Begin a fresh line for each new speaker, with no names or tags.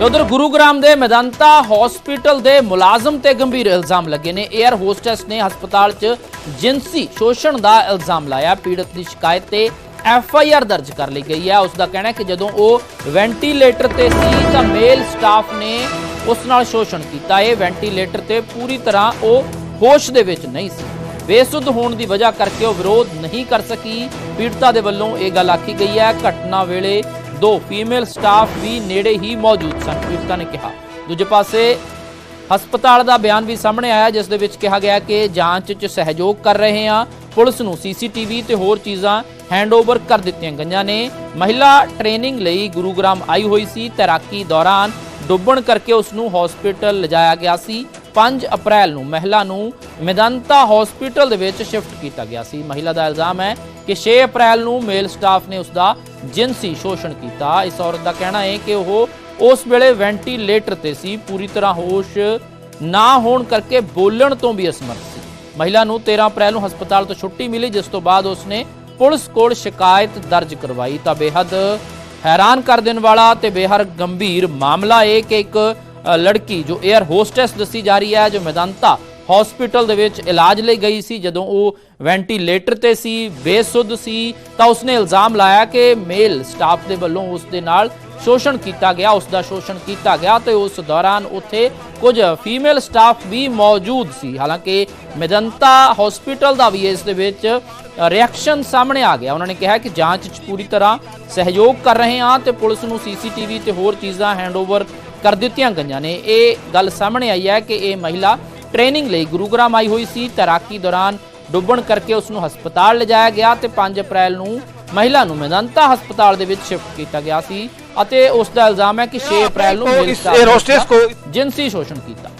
ਤੇ ਉਧਰ ਗੁਰੂਗ੍ਰਾਮ ਦੇ ਮੈਦਾਂਤਾ ਹਸਪੀਟਲ ਦੇ ਮੁਲਾਜ਼ਮ ਤੇ ਗੰਭੀਰ ਇਲਜ਼ਾਮ ਲੱਗੇ ਨੇ। 에ਅਰ ਹੋਸਟੈਸ ਨੇ ਹਸਪਤਾਲ 'ਚ ਜਿੰਸੀ ਸ਼ੋਸ਼ਣ ਦਾ ਇਲਜ਼ਾਮ ਲਾਇਆ। ਪੀੜਤ ਦੀ ਸ਼ਿਕਾਇਤ ਤੇ ਐਫ ਆਈ ਆਰ ਦਰਜ ਕਰ ਲਈ ਗਈ ਹੈ। ਉਸ ਦਾ ਕਹਿਣਾ ਹੈ ਕਿ ਜਦੋਂ ਉਹ ਵੈਂਟੀਲੇਟਰ ਤੇ ਸੀ ਤਾਂ ਮੇਲ ਸਟਾਫ ਨੇ ਉਸ ਨਾਲ ਸ਼ੋਸ਼ਣ ਕੀਤਾ। ਇਹ ਵੈਂਟੀਲੇਟਰ ਤੇ ਪੂਰੀ ਤਰ੍ਹਾਂ ਉਹ ਹੋਸ਼ ਦੇ ਵਿੱਚ ਨਹੀਂ ਸੀ। ਬੇਸੁੱਧ ਹੋਣ ਦੀ ਵਜ੍ਹਾ ਕਰਕੇ ਉਹ ਵਿਰੋਧ ਨਹੀਂ ਕਰ ਸਕੀ। ਪੀੜਤਾ ਦੇ ਵੱਲੋਂ ਇਹ ਗੱਲ ਆਖੀ ਗਈ ਹੈ। ਘਟਨਾ ਵੇਲੇ ਦੋ ਫੀਮੇਲ ਸਟਾਫ ਵੀ ਨੇੜੇ ਹੀ ਮੌਜੂਦ ਸਨ, ਪੀੜਤਾ ਨੇ ਕਿਹਾ। ਦੂਜੇ ਪਾਸੇ, ਹਸਪਤਾਲ ਦਾ ਬਿਆਨ ਵੀ ਸਾਹਮਣੇ ਆਇਆ, ਜਿਸ ਦੇ ਵਿੱਚ ਕਿਹਾ ਗਿਆ ਕਿ ਜਾਂਚ 'ਚ ਸਹਿਯੋਗ ਕਰ ਰਹੇ ਹਾਂ। ਪੁਲਿਸ ਨੂੰ ਸੀਸੀਟੀਵੀ ਤੇ ਹੋਰ ਚੀਜ਼ਾਂ ਹੈਂਡਓਵਰ ਕਰ ਦਿੱਤੀਆਂ ਗਈਆਂ ਨੇ। ਮਹਿਲਾ ਟ੍ਰੇਨਿੰਗ ਲਈ ਗੁਰੂਗ੍ਰਾਮ ਆਈ ਹੋਈ ਸੀ, ਤੈਰਾਕੀ ਦੌਰਾਨ ਡੁੱਬਣ ਕਰਕੇ ਉਸ ਨੂੰ ਹਸਪੀਟਲ ਲਿਜਾਇਆ ਗਿਆ ਸੀ। 5 ਅਪ੍ਰੈਲ ਨੂੰ ਮਹਿਲਾ ਨੂੰ ਮੈਦਾਂਤਾ ਹਸਪੀਟਲ ਦੇ ਵਿੱਚ ਸ਼ਿਫਟ ਕੀਤਾ ਗਿਆ ਸੀ। ਮਹਿਲਾ ਦਾ ਇਲਜ਼ਾਮ ਹੈ ਕਿ 6 ਅਪ੍ਰੈਲ ਨੂੰ ਮੇਲ ਸਟਾਫ ਨੇ ਉਸ ਦਾ ਜਿਨਸੀ ਸ਼ੋਸ਼ਣ ਕੀਤਾ। ਇਸ ਔਰਤ ਦਾ ਕਹਿਣਾ ਹੈ ਕਿ ਉਹ ਉਸ ਵੇਲੇ ਵੈਂਟੀਲੇਟਰ ਤੇ ਸੀ। ਪੂਰੀ ਤਰ੍ਹਾਂ ਹੋਸ਼ ਨਾ ਹੋਣ ਕਰਕੇ ਬੋਲਣ ਤੋਂ ਵੀ ਅਸਮਰਥ ਸੀ। ਮਹਿਲਾ ਨੂੰ 13 ਅਪ੍ਰੈਲ ਨੂੰ ਹਸਪਤਾਲ ਤੋਂ ਛੁੱਟੀ ਮਿਲੀ, ਜਿਸ ਤੋਂ ਬਾਅਦ ਉਸਨੇ ਪੁਲਿਸ ਕੋਲ ਸ਼ਿਕਾਇਤ ਦਰਜ ਕਰਵਾਈ। ਤਾਂ ਬੇਹੱਦ ਹੈਰਾਨ ਕਰ ਦੇਣ ਵਾਲਾ ਤੇ ਬੇਹਰ ਗੰਭੀਰ ਮਾਮਲਾ ਇਹ ਕਿ ਇੱਕ ਲੜਕੀ ਜੋ 에ਅਰ ਹੋਸਟੈਸ ਦੱਸੀ ਜਾ ਰਹੀ ਹੈ, ਜੋ ਮੈਦਾਂਤਾ ਹਸਪੀਟਲ ਦੇ ਵਿੱਚ ਇਲਾਜ ਲਈ ਗਈ ਸੀ, ਜਦੋਂ ਉਹ ਵੈਂਟੀਲੇਟਰ ਤੇ ਸੀ, ਬੇਸੁੱਧ ਸੀ, ਤਾਂ ਉਸਨੇ ਇਲਜ਼ਾਮ ਲਾਇਆ ਕਿ ਮੇਲ ਸਟਾਫ ਦੇ ਵੱਲੋਂ ਉਸ ਦੇ ਨਾਲ ਸ਼ੋਸ਼ਣ ਕੀਤਾ ਗਿਆ ਉਸ ਦਾ ਸ਼ੋਸ਼ਣ ਕੀਤਾ ਗਿਆ ਤੇ ਉਸ ਦੌਰਾਨ ਉੱਥੇ ਕੁਝ ਫੀਮੇਲ ਸਟਾਫ ਵੀ ਮੌਜੂਦ ਸੀ। ਹਾਲਾਂਕਿ ਮੈਦਾਂਤਾ ਹਸਪੀਟਲ ਦਾ ਵੀ ਇਸ ਦੇ ਵਿੱਚ ਰਿਐਕਸ਼ਨ ਸਾਹਮਣੇ ਆ ਗਿਆ। ਉਹਨਾਂ ਨੇ ਕਿਹਾ ਕਿ ਜਾਂਚ 'ਚ ਪੂਰੀ ਤਰ੍ਹਾਂ ਸਹਿਯੋਗ ਕਰ ਰਹੇ ਹਾਂ ਤੇ ਪੁਲਿਸ ਨੂੰ ਸੀਸੀਟੀਵੀ ਤੇ ਹੋਰ ਚੀਜ਼ਾਂ ਹੈਂਡਓਵਰ ਕਰ ਦਿੱਤੀਆਂ ਗਈਆਂ ਨੇ। ਇਹ ਗੱਲ ਸਾਹਮਣੇ ਆਈ ਹੈ ਕਿ ਇਹ ਮਹਿਲਾ ਟ੍ਰੇਨਿੰਗ ਲਈ ਗੁਰੂਗ੍ਰਾਮ ਆਈ ਹੋਈ ਸੀ। ਤੈਰਾਕੀ ਦੌਰਾਨ ਡੁੱਬਣ ਕਰਕੇ ਉਸ ਨੂੰ ਹਸਪਤਾਲ ਲਿਜਾਇਆ ਗਿਆ ਤੇ 5 ਅਪ੍ਰੈਲ ਨੂੰ ਮਹਿਲਾ ਨੂੰ ਮੈਦਾਨਤਾ ਹਸਪਤਾਲ ਦੇ ਵਿੱਚ ਸ਼ਿਫਟ ਕੀਤਾ ਗਿਆ ਸੀ ਅਤੇ ਉਸ ਦਾ ਇਲਜ਼ਾਮ ਹੈ ਕਿ 6 ਅਪ੍ਰੈਲ ਨੂੰ ਜਿਨਸੀ ਸ਼ੋਸ਼ਣ ਕੀਤਾ।